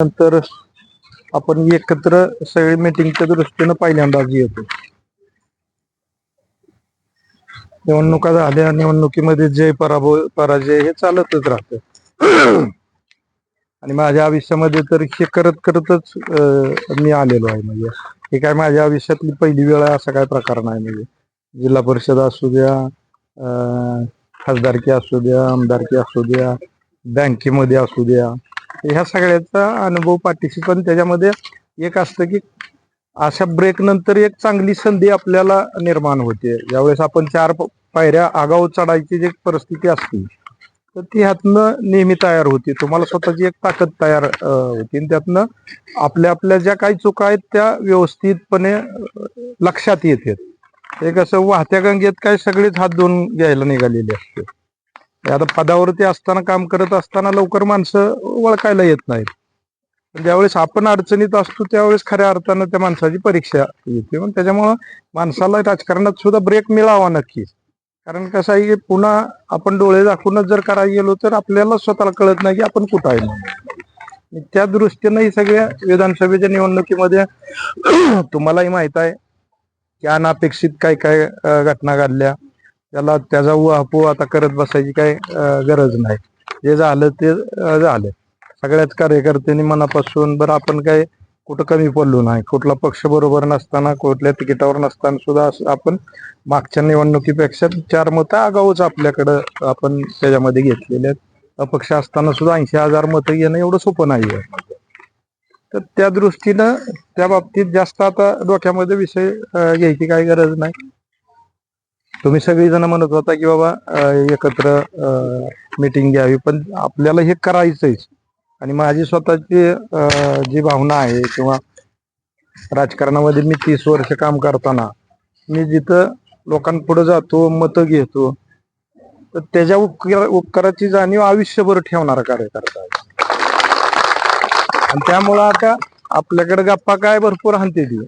नंतर आपण एकत्र सगळी मीटिंगच्या दृष्टीनं पहिल्यांदाच येतो. निवडणुका झाल्या निवडणुकीमध्ये जय पराभव पराजय हे चालतच राहत. आणि माझ्या आयुष्यामध्ये तर हे करत करतच मी आलेलो आहे म्हणजे. हे काय माझ्या आयुष्यातली पहिली वेळ आहे असा काय प्रकार नाही म्हणजे. जिल्हा परिषद असू द्या खासदारकी असू द्या आमदारकी असू द्या बँकेमध्ये असू द्या. ह्या सगळ्याचा अनुभव पाठीशी पण त्याच्यामध्ये एक असतं की अशा ब्रेक नंतर एक चांगली संधी आपल्याला निर्माण होते. ज्यावेळेस आपण चार पायऱ्या आगाऊ चढायची जी परिस्थिती असते तर ती ह्यातनं नेहमी तयार होती. तुम्हाला स्वतःची एक ताकद तयार होती. आणि त्यातनं आपल्या आपल्या ज्या काही चुका आहेत त्या व्यवस्थितपणे लक्षात येतात एक असं वाहत्या गंगेत काय सगळेच हात धुवून घ्यायला निघालेले असते. म्हणजे आता पदावरती असताना काम करत असताना लवकर माणसं ओळखायला येत नाहीत. पण ज्यावेळेस आपण अडचणीत असतो त्यावेळेस खऱ्या अर्थानं त्या माणसाची परीक्षा येते. मग त्याच्यामुळं माणसाला राजकारणात सुद्धा ब्रेक मिळावा नक्कीच. कारण कसं आहे की पुन्हा आपण डोळे दाखवूनच जर करायला गेलो तर आपल्याला स्वतःला कळत नाही की आपण कुठं आहे म्हणून. त्या दृष्टीनं ही सगळ्या विधानसभेच्या निवडणुकीमध्ये तुम्हालाही माहीत आहे की अनापेक्षित काय काय घटना घडल्या. त्याला त्याचा उहापो आता करत बसायची काय गरज नाही. जे झालं ते झालं. सगळ्याच कार्यकर्त्यांनी मनापासून बरं आपण काय कुठं कमी पडलो नाही. कुठला पक्ष बरोबर नसताना कुठल्या तिकिटावर नसताना सुद्धा आपण मागच्या निवडणुकीपेक्षा चार मतं आगाऊच आपल्याकडं आपण त्याच्यामध्ये घेतलेले आहेत. अपक्ष असताना सुद्धा ऐंशी हजार मतं घेणं एवढं सोपं नाही आहे. तर त्या दृष्टीनं त्या बाबतीत जास्त आता डोक्यामध्ये विषय घ्यायची काही गरज नाही. तुम्ही सगळीजण म्हणत होता की बाबा अं, एकत्र मीटिंग घ्यावी पण आपल्याला हे करायचंच आणि माझी स्वतःची जी भावना आहे किंवा राजकारणामध्ये मी तीस वर्ष काम करताना मी जिथं लोकांपुढे जातो मतं घेतो तर त्याच्या उपकार उपकाराची जाणीव आयुष्यभर ठेवणारा कार्यकर्ता आहे. आणि त्यामुळं आता आपल्याकडे गप्पा काय भरपूर हानते ती.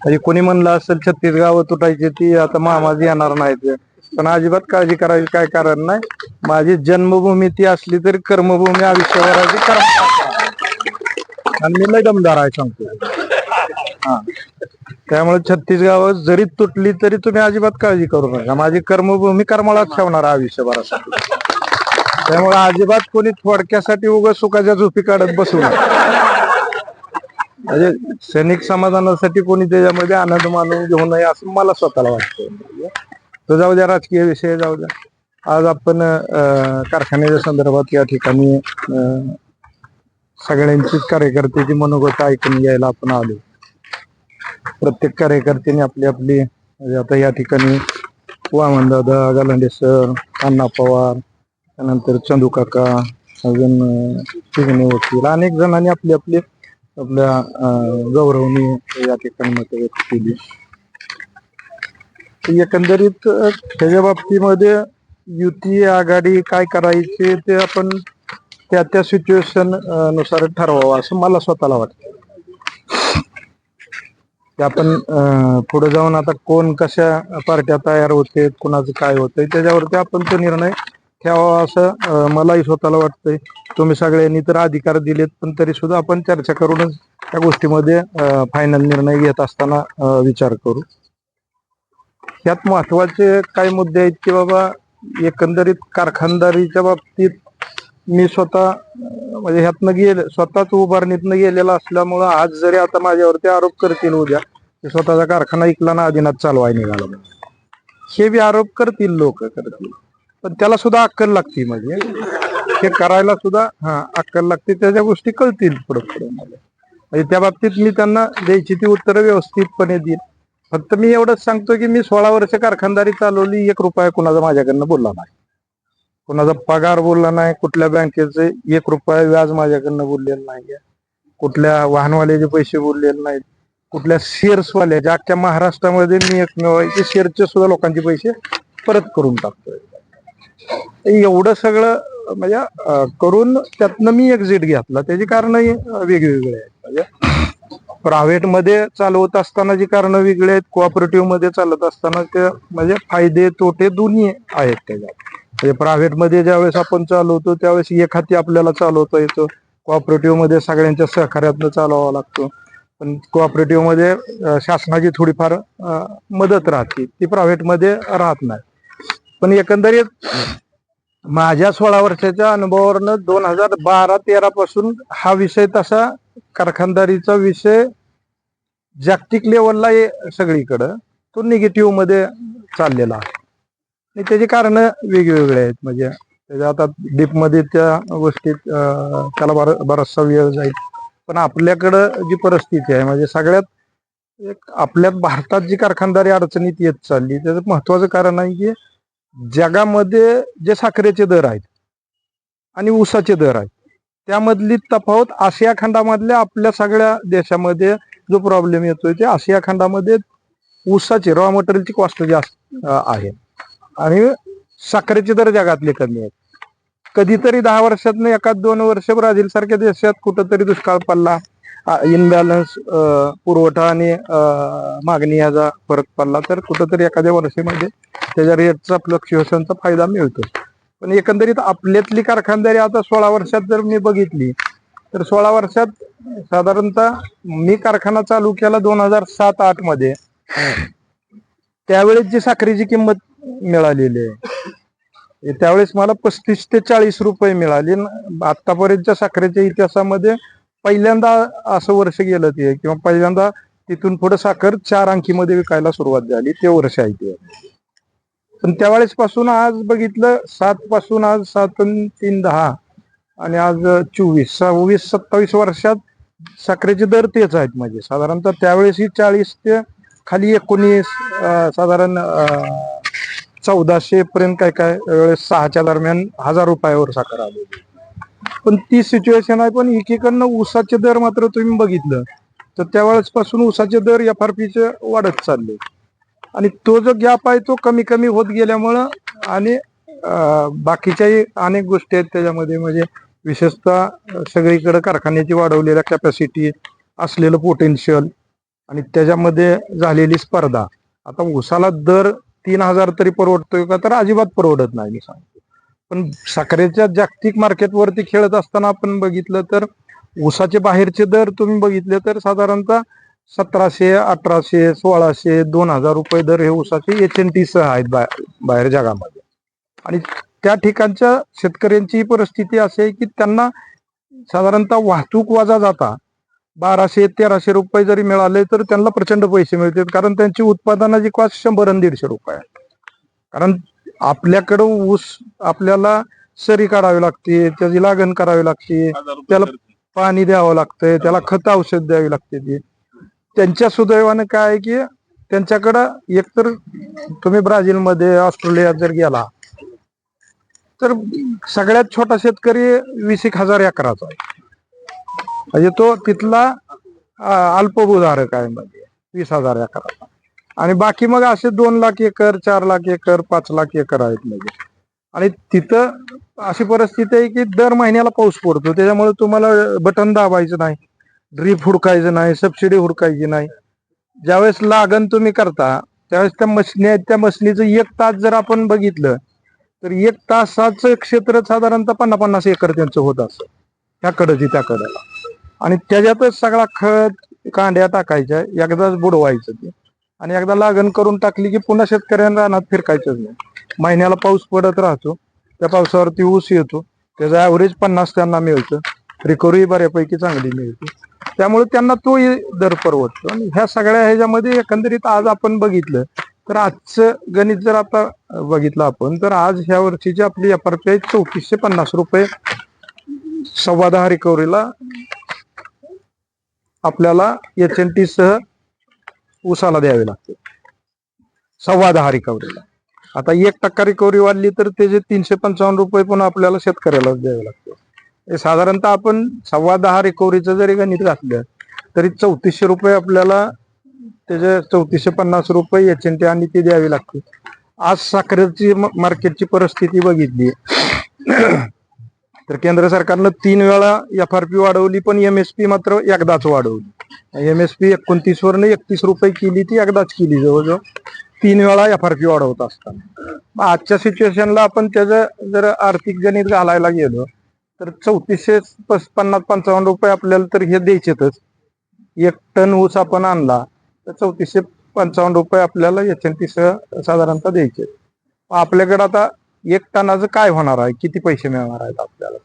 म्हणजे कोणी म्हणलं असेल छत्तीस गावं तुटायची ती आता मामाजी येणार नाहीत. पण अजिबात काळजी करायची काय कारण नाही. माझी जन्मभूमी ती असली तरी कर्मभूमी आयुष्यभराची कर्म आणि मी लय दमदार आहे सांगतो. हा. त्यामुळे छत्तीस गाव जरी तुटली तरी तुम्ही अजिबात काळजी करू नका. माझी कर्मभूमी कर्मालाच ठेवणार आयुष्यभरासाठी. त्यामुळे अजिबात कोणी थोडक्यासाठी उगा सुखाच्या झोपी काढत बसू नका. म्हणजे सैनिक समाधानासाठी कोणी त्याच्यामध्ये आनंद मानून घेऊ नये असं मला स्वतःला वाटतं तर जाऊ द्या राजकीय विषय जाऊ द्या. आज आपण अं, कारखान्याच्या संदर्भात या ठिकाणी अं, सगळ्यांचीच कार्यकर्त्याची मनोगत ऐकून घ्यायला आपण आलो. प्रत्येक कार्यकर्त्याने आपली आपली म्हणजे आता या ठिकाणी वामनदादा गालांडे सर अण्णा पवार त्यानंतर चंदू काका अजून वकील अनेक जणांनी आपली आपली आपल्या अं, गौरवनी या ठिकाणी मत व्यक्त केली. एकंदरीत त्याच्या बाबतीमध्ये युती आघाडी काय करायचे ते आपण त्या त्या सिच्युएशननुसार ठरवावं असं मला स्वतःला वाटतं. ते आपण पुढे जाऊन आता कोण कशा पार्ट्या तयार होते कोणाचं काय होतंय त्याच्यावरती आपण तो निर्णय ठेवावा असं मलाही स्वतःला वाटतंय. तुम्ही सगळ्यांनी तर अधिकार दिलेत पण तरी सुद्धा आपण चर्चा करूनच त्या गोष्टीमध्ये फायनल निर्णय घेत असताना विचार करू. यात महत्त्वाचे काही मुद्दे आहेत की बाबा एकंदरीत कारखानदारीच्या बाबतीत मी स्वतः म्हणजे ह्यातनं गेले स्वतःच उभारणीतनं गेलेला असल्यामुळं आज जरी आता माझ्यावरती आरोप करतील उद्या स्वतःचा कारखाना इकला ना आधीनाथ चालवाय निघाला हे बी आरोप करतील लोक करतील. पण त्याला सुद्धा अक्कल लागते म्हणजे. हे करायला सुद्धा हा अक्कल लागते. त्याच्या गोष्टी कळतील पुढे पुढे मला. म्हणजे त्या बाबतीत मी त्यांना द्यायची ती उत्तरं व्यवस्थितपणे देईल फक्त मी एवढंच सांगतो की मी सोळा वर्ष कारखानदारी चालवली एक रुपया कुणाचा माझ्याकडनं बोलला नाही. कुणाचा पगार बोलला नाही कुठल्या बँकेचे एक रुपया व्याज माझ्याकडनं बोललेलं नाही कुठल्या वाहनवाल्याचे पैसे बोललेले नाहीत. कुठल्या शेअर्सवाल्या अख्ख्या महाराष्ट्रामध्ये मी एकमेव आहे शेअरचे सुद्धा लोकांचे पैसे परत करून टाकतोय. एवढं सगळं म्हणजे करून त्यातनं मी एक्झिट घेतला. त्याची कारण वेगवेगळे आहेत. म्हणजे प्रायव्हेटमध्ये चालवत असताना जी कारण वेगळी आहेत कोऑपरेटिव्हमध्ये चालत असताना ते म्हणजे फायदे तोटे दोन्ही आहेत त्याच्यात. म्हणजे प्रायव्हेटमध्ये ज्यावेळेस आपण चालवतो त्यावेळेस एक हाती आपल्याला चालवता येतं. कोऑपरेटिव्हमध्ये सगळ्यांच्या सहकार्यातनं चालवावा लागतो. पण कोऑपरेटिव्हमध्ये शासनाची थोडीफार मदत राहते. ती प्रायव्हेटमध्ये राहत नाही. पण एकंदरीत माझ्या सोळा वर्षाच्या अनुभवावरनं दोन हजार बारा तेरा पासून हा विषय तसा कारखानदारीचा विषय जागतिक लेवलला सगळीकडं. तो निगेटिव्हमध्ये चाललेला आहे. आणि त्याची कारण वेगवेगळे आहेत. म्हणजे त्याच्या आता डीपमध्ये त्या गोष्टीत त्याला बरा- बराचसा वेळ जाईल. पण आपल्याकडं जी परिस्थिती आहे म्हणजे सगळ्यात एक आपल्या भारतात जी कारखानदारी अडचणीत येत चालली त्याचं महत्वाचं कारण आहे की जगामध्ये जे साखरेचे दर आहेत आणि ऊसाचे दर आहेत त्यामधली तफावत आशिया खंडामधल्या आपल्या सगळ्या देशामध्ये जो प्रॉब्लेम येतोय ते आशिया खंडामध्ये ऊसाची रॉ मटेरियलची कॉस्ट जास्त आहे. आणि साखरेचे दर जगातले कमी आहेत. कधीतरी दहा वर्षातनं एखाद दोन वर्ष ब्राझील सारख्या देशात कुठंतरी दुष्काळ पडला इनबॅलन्स पुरवठा आणि मागणी याचा फरक पडला तर कुठंतरी एखाद्या वर्षामध्ये त्याच्या रेटचा फ्लक्च्युएशनचा फायदा मिळतो. पण एकंदरीत आपल्यातली कारखानदारी आता सोळा वर्षात जर मी बघितली तर सोळा वर्षात साधारणतः मी कारखाना चालू केला दोन हजार सात आठमध्ये. त्यावेळेस जी साखरेची किंमत मिळालेली आहे त्यावेळेस मला पस्तीस ते चाळीस रुपये मिळाली. आतापर्यंतच्या साखरेच्या इतिहासामध्ये पहिल्यांदा असं वर्ष गेलं ते किंवा पहिल्यांदा तिथून पुढे साखर चार अंकीमध्ये विकायला सुरुवात झाली ते वर्ष आहे ते. पण त्यावेळेस पासून आज बघितलं सात पासून आज सात तीन दहा आणि आज चोवीस सव्वीस सत्तावीस वर्षात साखरेचे दर तेच आहेत म्हणजे साधारणतः त्यावेळेस ही चाळीस ते खाली एकोणीस साधारण चौदाशे पर्यंत काय काय वेळेस सहाच्या दरम्यान हजार रुपयावर साखर आलेली. पण ती सिच्युएशन आहे पण एकीकडनं ऊसाचे दर मात्र तुम्ही बघितलं. तर त्यावेळेस पासून ऊसाचे दर एफ आर पीचे वाढत चालले. आणि तो जो गॅप आहे तो कमी कमी होत गेल्यामुळं आणि बाकीच्याही अनेक गोष्टी आहेत त्याच्यामध्ये. म्हणजे विशेषतः सगळीकडे कारखान्याची वाढवलेल्या कॅपॅसिटी असलेलं पोटेन्शियल आणि त्याच्यामध्ये झालेली स्पर्धा. आता उसाला दर तीन हजार तरी परवडतोय का? तर अजिबात परवडत नाही मी सांग पण साखरेच्या जागतिक मार्केटवरती खेळत असताना आपण बघितलं तर ऊसाचे बाहेरचे दर तुम्ही बघितले तर साधारणतः सतराशे अठराशे सोळाशे दोन हजार रुपये दर हे उसाचे एच एन टी सह आहेत बाहेर बाहेर जगामध्ये. आणि त्या ठिकाणच्या शेतकऱ्यांची परिस्थिती अशी आहे की त्यांना साधारणतः वाहतूक वजा जाता बाराशे तेराशे रुपये जरी मिळाले तर त्यांना प्रचंड पैसे मिळतात. कारण त्यांची उत्पादनाची कॉस्ट शंभर आणि दीडशे रुपये कारण आपल्याकडं ऊस आपल्याला सरी काढावी लागते त्याची लागण करावी लागते त्याला पाणी द्यावं लागतंय त्याला खत औषध द्यावी लागते ती. त्यांच्या सुदैवानं काय आहे की त्यांच्याकडं एकतर तुम्ही ब्राझीलमध्ये ऑस्ट्रेलियात जर गेला तर सगळ्यात छोटा शेतकरी वीस एक हजार एकराचा आहे. म्हणजे तो तिथला अल्पभूधारक आहे म्हणजे वीस हजार एकराचा. आणि बाकी मग असे दोन लाख एकर चार लाख एकर पाच लाख एकर आहेत म्हणजे आणि तिथं अशी परिस्थिती आहे की दर महिन्याला पाऊस पडतो. त्याच्यामुळे तुम्हाला बटन दाबायचं नाही ड्रीप हुडकायचं नाही सबसिडी हुडकायची नाही. ज्यावेळेस लागण तुम्ही करता त्यावेळेस त्या मशनी आहेत त्या मशनीचं एक तास जर आपण बघितलं तर एक तासाचं क्षेत्र साधारणतः पन्नास पन्नास एकर त्यांचं होत असं. ह्या कडची त्या कडेला आणि त्याच्यातच सगळा खत कांड्या टाकायच्या एकदाच बुडवायचं ते. आणि एकदा लागण करून टाकली की पुन्हा शेतकऱ्यांना रानात फिरकायचंच नाही. महिन्याला पाऊस पडत राहतो त्या पावसावरती ऊस येतो त्याचा ॲव्हरेज पन्नास त्यांना मिळतं रिकव्हरी बऱ्यापैकी चांगली मिळते. त्यामुळे त्यांना तोही दर परवडतो. आणि ह्या सगळ्या ह्याच्यामध्ये एकंदरीत आज आपण बघितलं तर आजचं गणित जर आता बघितलं आपण तर आज ह्या वर्षीची आपली एफ आर पी आय चौतीसशे पन्नास रुपये. सव्वा दहा रिकव्हरीला आपल्याला एच एन टी सह उसाला द्यावे लागते. सव्वा दहा रिकव्हरीला. आता एक टक्का रिकव्हरी वाढली तर त्याचे तीनशे पंचावन्न रुपये पण आपल्याला शेतकऱ्याला द्यावे लागते. साधारणतः आपण सव्वा दहा रिकव्हरीचं जरी गणित घातलं तरी चौतीसशे रुपये आपल्याला त्याचे चौतीसशे पन्नास रुपये एच एन टी आणि ती द्यावी लागते. आज साखरेची मार्केटची परिस्थिती बघितली. तर केंद्र सरकारनं तीन वेळा एफ आर पी वाढवली पण एम एस पी मात्र एकदाच वाढवली. एम एस पी एकोणतीस वरनं एकतीस रुपये केली ती एकदाच केली जवळजवळ. तीन वेळा एफ आर पी वाढवत असताना. आजच्या सिच्युएशनला आपण त्याचं जर आर्थिक गणित घालायला गेलो तर चौतीसशे पन्नास पंचावन्न रुपये आपल्याला तर हे द्यायचेतच. एक टन ऊस आपण आणला तर चौतीसशे पंचावन्न रुपये आपल्याला एच एन टी साधारणतः द्यायचे. आपल्याकडे आता एक टनाचं काय होणार आहे? किती पैसे मिळणार आहेत आपल्याला?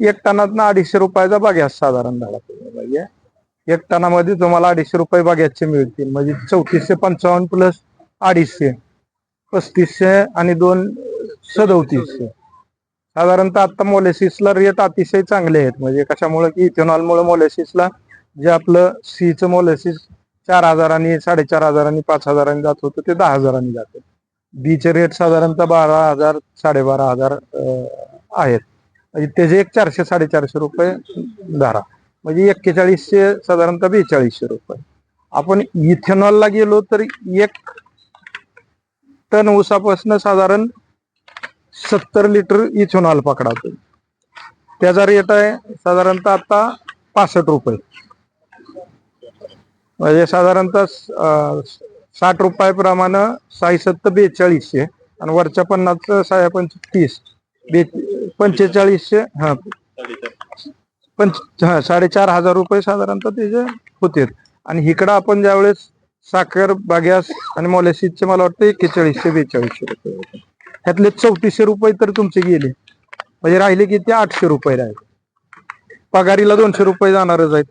एक टनात अडीचशे रुपयाचा बघ्यास साधारण झाला एक टनामध्ये तुम्हाला अडीचशे रुपये बघ्याचे मिळतील. म्हणजे चौतीसशे पंचावन्न प्लस अडीचशे पस्तीसशे आणि दोन सदोतीसशे. साधारणतः आता मोलेसिसला रेट अतिशय चांगले आहेत. म्हणजे कशामुळे? की इथेनॉलमुळे मोलेसिसला जे आपलं सीचं मोलेसिस चार हजारांनी साडेचार हजारांनी पाच हजारांनी जात होतं ते दहा हजारांनी जाते. बीचे रेट साधारणतः बारा हजार साडेबारा हजार आहेत. म्हणजे त्याचे एक चारशे साडेचारशे रुपये धारा. म्हणजे एक्केचाळीसशे साधारणतः बेचाळीसशे रुपये. आपण इथेनॉलला गेलो तर एक टन ऊसापासून साधारण सत्तर लिटर इथेनॉल पकडा त्याचा रेट आहे साधारणतः आता पासष्ट रुपये. म्हणजे साधारणतः साठ रुपयाप्रमाणे साई बेचाळीसशे आणि वरच्या पन्नास साया पंच तीस बे पंचेचाळीसशे हा. पंच हा साडेचार हजार रुपये साधारणतः त्याचे होते आणि इकडं आपण ज्यावेळेस साखर बाग्यास आणि मोलेसिसचे मला वाटतं एक्केचाळीसशे बेचाळीसशे रुपये होते. ह्यातले चौतीसशे रुपये तर तुमचे गेले. म्हणजे राहिले की ते आठशे रुपये राहिले. पगारीला दोनशे रुपये जाणारच आहेत.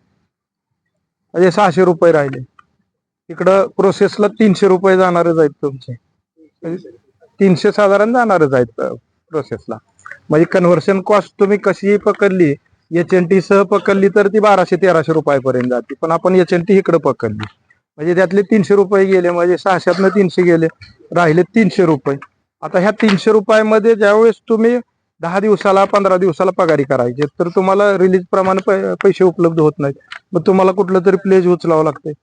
म्हणजे सहाशे रुपये राहिले. इकडं प्रोसेसला तीनशे रुपये जाणारच आहेत तुमचे. तीनशे साधारण जाणारच आहेत प्रोसेसला म्हणजे कन्व्हर्शन कॉस्ट तुम्ही कशीही पकडली एच एन टी सह पकडली तर ती बाराशे तेराशे रुपयापर्यंत जाते. पण आपण एच एन टी इकडे पकडली. म्हणजे त्यातले तीनशे रुपये गेले म्हणजे सहाशेतनं तीनशे गेले राहिले तीनशे रुपये. आता ह्या तीनशे रुपयामध्ये ज्यावेळेस तुम्ही दहा दिवसाला पंधरा दिवसाला पगारी करायचे तर तुम्हाला रिलीज प्रमाणे पैसे उपलब्ध होत नाहीत. मग तुम्हाला कुठलं तरी प्लेज उचलावं लागतंय.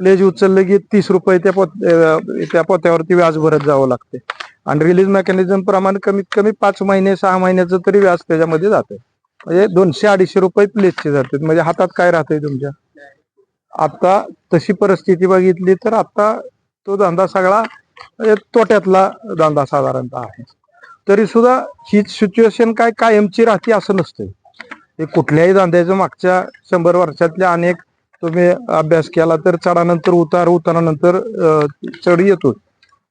प्लेज उचललं की तीस रुपये त्या पोत त्या पोत्यावरती व्याज भरत जावं लागते. आणि रिलीज मेकॅनिझम प्रमाणे कमीत कमी पाच महिने सहा महिन्याचं तरी व्याज त्याच्यामध्ये जाते. म्हणजे दोनशे अडीचशे रुपये प्लेजचे जातात म्हणजे हातात काय राहतंय तुमच्या? आता तशी परिस्थिती बघितली तर आता तो धंदा सगळा म्हणजे तोट्यातला धंदा साधारणतः आहे. तरी सुद्धा ही सिच्युएशन काय कायमची राहते असं नसतं हे कुठल्याही धंद्याचं मागच्या शंभर वर्षातल्या अनेक तुम्ही अभ्यास केला तर चढानंतर उतार उतारानंतर चढ येतो.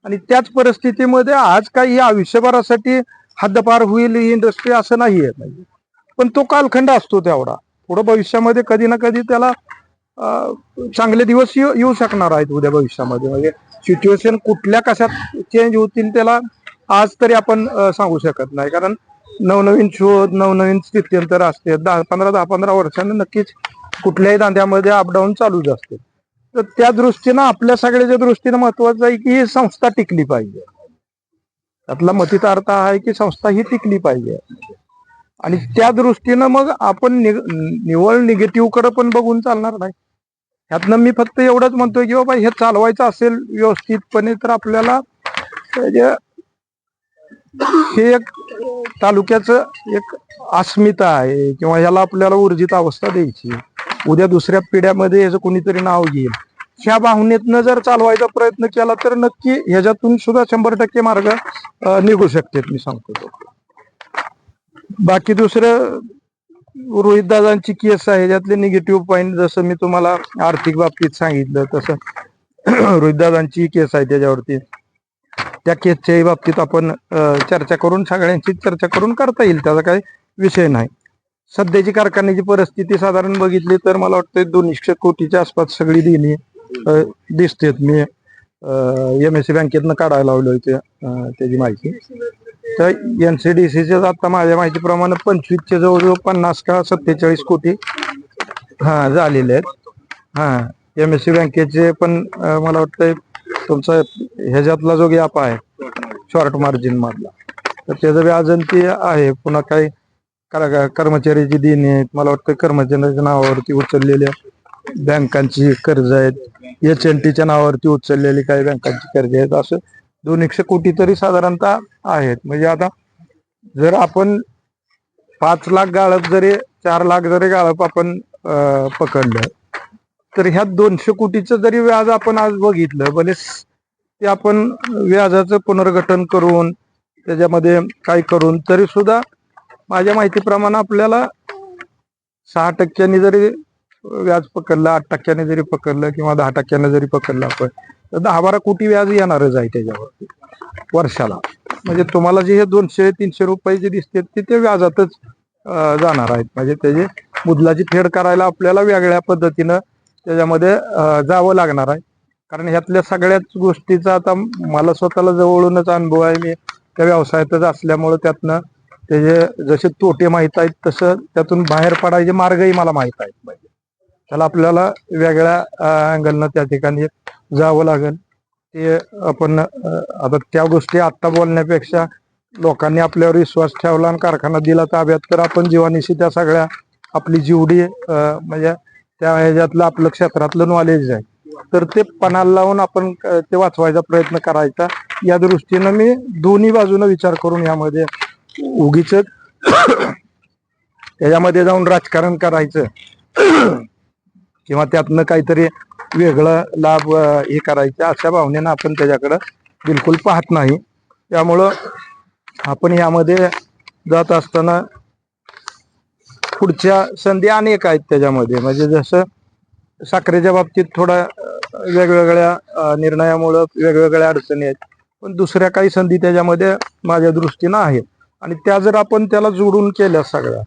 आणि त्याच परिस्थितीमध्ये आज काही ही आयुष्यभरासाठी हद्दपार होईल ही इंडस्ट्री असं नाही आहे पण तो कालखंड असतो तेवढा. पुढं भविष्यामध्ये कधी ना कधी त्याला चांगले दिवस येऊ शकणार आहेत उद्या भविष्यामध्ये. म्हणजे सिच्युएशन कुठल्या कशात चेंज होतील त्याला आज तरी आपण सांगू शकत नाही. कारण नवनवीन शोध नवनवीन स्थित्यंतर असते दहा पंधरा दहा पंधरा वर्षांनी नक्कीच कुठल्याही धंद्यामध्ये अपडाऊन चालूच असते. तर त्या दृष्टीनं आपल्या सगळ्याच्या दृष्टीनं महत्वाचं आहे की ही संस्था टिकली पाहिजे. त्यातला मतितार्थ हा आहे की संस्था ही टिकली पाहिजे. आणि त्या दृष्टीनं मग आपण नि- निवळ निगेटिव्हकडे पण बघून चालणार नाही. ह्यातनं मी फक्त एवढंच म्हणतोय की बाबा हे चालवायचं असेल व्यवस्थितपणे तर आपल्याला हे एक तालुक्याचं एक अस्मिता आहे किंवा ह्याला आपल्याला ऊर्जित अवस्था द्यायची उद्या दुसऱ्या पिढ्यामध्ये याचं कोणीतरी नाव घेईल. ह्या भावनेतनं जर चालवायचा प्रयत्न केला तर नक्की ह्याच्यातून सुद्धा शंभर टक्के मार्ग निघू शकते मी सांगतो. बाकी दुसरं रोहित दादांची केस आहे. ज्यातले निगेटिव्ह पॉईंट जसं मी तुम्हाला आर्थिक बाबतीत सांगितलं तसं रोहित दादांची केस आहे त्याच्यावरती. त्या केसच्याही बाबतीत आपण चर्चा करून सगळ्यांची चर्चा करून करता येईल. त्याचा काही विषय नाही. सध्याची कारखान्याची परिस्थिती साधारण बघितली तर मला वाटतं दोनशे कोटीच्या आसपास सगळी देणी दिसते मी एम एस सी बँकेतनं काढायला लावलं होते त्याची माहिती. तर एनसीडीसीचे आता माझ्या माहितीप्रमाणे पंचवीसचे जवळजवळ पन्नास का सत्तेचाळीस कोटी हा झालेले आहेत. हा एम एस सी बँकेचे पण मला वाटतं तुमचा ह्याच्यातला जो गॅप आहे शॉर्ट मार्जिन मधला. तर त्याचं व्याजन ते आहे पुन्हा काही कर- कर्मचाऱ्याची देणी आहेत. मला वाटतं कर्मचाऱ्याच्या नावावरती उचललेल्या बँकांची कर्ज आहेत. एच एन टीच्या नावावरती उचललेली काही बँकांची कर्ज आहेत. असं दोन एकशे कोटी तरी साधारणतः आहेत. म्हणजे आता जर आपण पाच लाख गाळप जरी चार लाख जरी गाळप आपण पकडलं तर ह्या दोनशे कोटीचं जरी व्याज आपण आज बघितलं भले ते आपण व्याजाचं पुनर्गठन करून त्याच्यामध्ये काय करून तरी सुद्धा माझ्या माहितीप्रमाणे आपल्याला सहा टक्क्यांनी जरी व्याज पकडलं आठ टक्क्याने जरी पकडलं किंवा दहा टक्क्याने जरी पकडलं आपण तर दहा बारा कोटी व्याज येणारच आहे त्याच्यावरती वर्षाला. म्हणजे तुम्हाला जे हे दोनशे तीनशे रुपये जे दिसते ते ते व्याजातच जाणार आहेत. म्हणजे त्याचे मुदलाची फेड करायला आपल्याला वेगळ्या पद्धतीनं त्याच्यामध्ये जावं लागणार आहे. कारण ह्यातल्या सगळ्याच गोष्टीचा आता मला स्वतःला जवळूनच अनुभव आहे. मी त्या व्यवसायातच असल्यामुळं त्यातनं त्याचे जसे तोटे माहीत आहेत तसं त्यातून बाहेर पडायचे मार्गही मला माहीत आहेत. पाहिजे त्याला आपल्याला वेगळ्या अँगलनं त्या ठिकाणी जावं लागेल. ते आपण आता त्या गोष्टी आत्ता बोलण्यापेक्षा लोकांनी आपल्यावर विश्वास ठेवला आणि कारखाना दिला ताब्यात तर आपण जीवानिशी त्या सगळ्या आपली जीवडी म्हणजे त्या ह्याच्यातलं आपलं क्षेत्रातलं नॉलेज आहे. तर ते पणाला लावून आपण ते वाचवायचा प्रयत्न करायचा. या दृष्टीनं मी दोन्ही बाजूनं विचार करून यामध्ये उगीच त्याच्यामध्ये जाऊन राजकारण करायचं. किंवा त्यातनं काहीतरी वेगळं लाभ हे करायचं अशा भावनेनं आपण त्याच्याकडं बिलकुल पाहत नाही. त्यामुळं आपण यामध्ये जात असताना पुढच्या संधी अनेक आहेत त्याच्यामध्ये. म्हणजे जसं साखरेच्या बाबतीत थोडा वेगवेगळ्या निर्णयामुळं वेगवेगळ्या अडचणी आहेत. पण दुसऱ्या काही संधी त्याच्यामध्ये माझ्या दृष्टीनं आहेत. आणि त्या जर आपण त्याला जोडून केल्या सगळ्या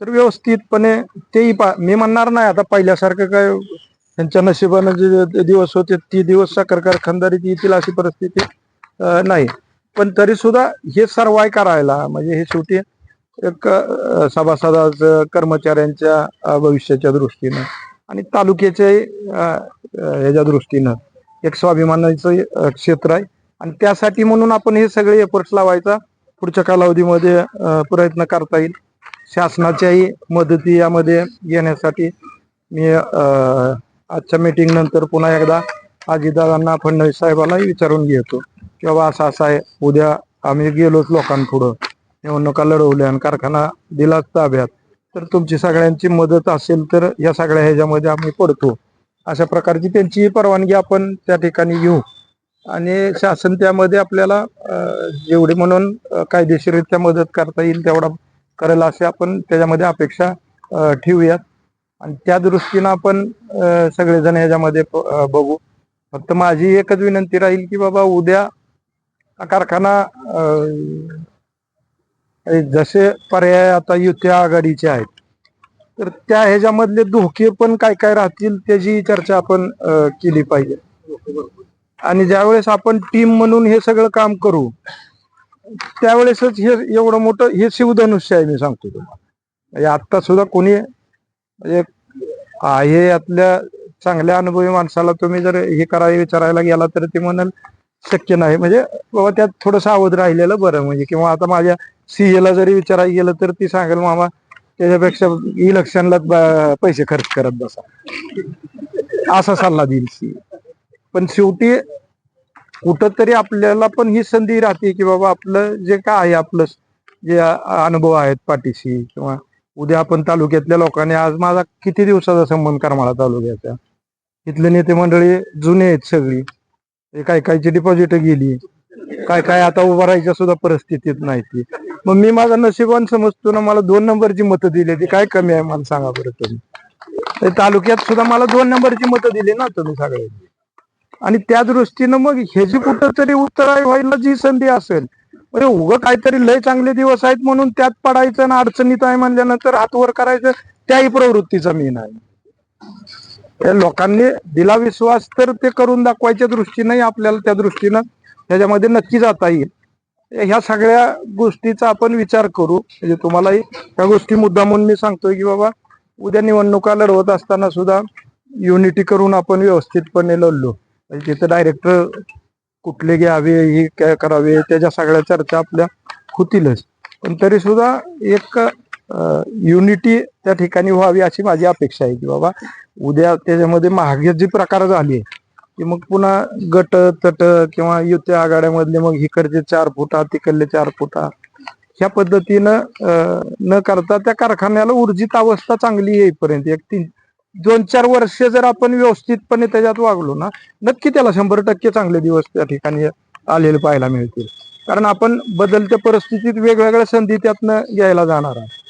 तर व्यवस्थितपणे तेही पा मी म्हणणार नाही आता पहिल्यासारखं काय त्यांच्या नशिबानं जे दिवस होते ती दिवस साखर कारखानदारीत येतील अशी परिस्थिती नाही. पण तरी सुद्धा हे सर्वाय करायला म्हणजे हे शेवटी एक सभासदाचं कर्मचाऱ्यांच्या भविष्याच्या दृष्टीनं आणि तालुक्याच्या ह्याच्या दृष्टीनं एक स्वाभिमानाचं क्षेत्र आहे. आणि त्यासाठी म्हणून आपण हे सगळे एफर्ट्स लावायचा पुढच्या कालावधीमध्ये प्रयत्न करता येईल. शासनाच्याही मदती यामध्ये घेण्यासाठी मी आजच्या मीटिंग नंतर पुन्हा एकदा अजितदादांना फडणवीस साहेबांनाही विचारून घेतो. की बाबा असं असं आहे. उद्या आम्ही गेलोच लोकांपुढं. निवडणुका लढवल्या आणि कारखाना दिलाच ताब्यात तर तुमची सगळ्यांची मदत असेल तर या सगळ्या ह्याच्यामध्ये आम्ही पडतो. अशा प्रकारची त्यांचीही परवानगी आपण त्या ठिकाणी घेऊ. आणि शासन त्यामध्ये आपल्याला जेवढी म्हणून कायदेशीररित्या मदत करता येईल तेवढा करेल असे आपण त्याच्यामध्ये अपेक्षा ठेवूयात. आणि त्या दृष्टीनं आपण सगळेजण ह्याच्यामध्ये बघू. फक्त माझी एकच विनंती राहील की बाबा उद्या कारखाना जसे पर्याय आता युती आघाडीचे आहेत तर त्या ह्याच्यामधले धोके पण काय काय राहतील त्याची चर्चा आपण केली पाहिजे. आणि ज्यावेळेस आपण टीम म्हणून हे सगळं काम करू त्यावेळेसच हे एवढं मोठं हे शिवधनुष्य आहे मी सांगतो तुम्हाला. म्हणजे आता सुद्धा कोणी एक आहे यातल्या चांगल्या अनुभवी माणसाला तुम्ही जर हे करायला विचारायला गेला तर ते म्हणाल शक्य नाही. म्हणजे बाबा त्यात थोडंसं अवध राहिलेलं बरं म्हणजे. किंवा आता माझ्या सीए ला जरी विचारायला गेलं तर ती सांगेल मामा त्याच्यापेक्षा इलेक्शनला पैसे खर्च करत बसा. असा सल्ला देईल सी. पण शेवटी कुठंतरी आपल्याला पण ही संधी राहते की बाबा आपलं जे काय आहे आपलं जे अनुभव आहेत पाठीशी किंवा उद्या आपण तालुक्यातल्या लोकांनी आज माझा किती दिवसाचा संबंध करमाळा तालुक्याचा? इथले नेते मंडळी जुने आहेत सगळी. काय कायची डिपॉझिट गेली काय काय आता उभा राहायच्या सुद्धा परिस्थितीत नाही ती. मग मी माझा नशिबान समजतो ना मला दोन नंबरची मतं दिली ती. काय कमी आहे मला सांगा बरं तुम्ही. तालुक्यात सुद्धा मला दोन नंबरची मतं दिली ना तुम्ही सगळ्यांनी. आणि त्या दृष्टीनं मग ह्याची कुठंतरी उत्तराय व्हायला जी संधी असेल म्हणजे उगं काहीतरी लय चांगले दिवस आहेत म्हणून त्यात पडायचं आणि अडचणीत आहे म्हणल्यानंतर हात वर करायचं त्याही प्रवृत्तीचा मी नाही. लोकांनी दिला विश्वास तर ते करून दाखवायच्या दृष्टीने आपल्याला त्या दृष्टीनं त्याच्यामध्ये नक्की जाता येईल. ह्या सगळ्या गोष्टीचा आपण विचार करू. म्हणजे तुम्हालाही त्या गोष्टी मुद्दा म्हणून मी सांगतोय की बाबा उद्या निवडणुका लढवत असताना सुद्धा युनिटी करून आपण व्यवस्थितपणे लढलो. म्हणजे तिथं डायरेक्टर कुठले घ्यावे हे काय करावे त्याच्या सगळ्या चर्चा आपल्या होतीलच. पण तरी सुद्धा एक युनिटी त्या ठिकाणी व्हावी अशी माझी अपेक्षा आहे की बाबा उद्या त्याच्यामध्ये महाग जी प्रकार झाली की मग पुन्हा गट तट किंवा युती आघाड्यामधले मग इकडचे चार फुटा तिकडले चार फुटा ह्या पद्धतीनं न करता त्या कारखान्याला ऊर्जित अवस्था चांगली येईपर्यंत एक तीन दोन चार वर्ष जर आपण व्यवस्थितपणे त्याच्यात वागलो ना नक्की त्याला शंभर टक्के चांगले दिवस त्या ठिकाणी आलेले पाहायला मिळतील. कारण आपण बदलत्या परिस्थितीत वेगवेगळ्या संधी त्यातनं घ्यायला जाणार आहे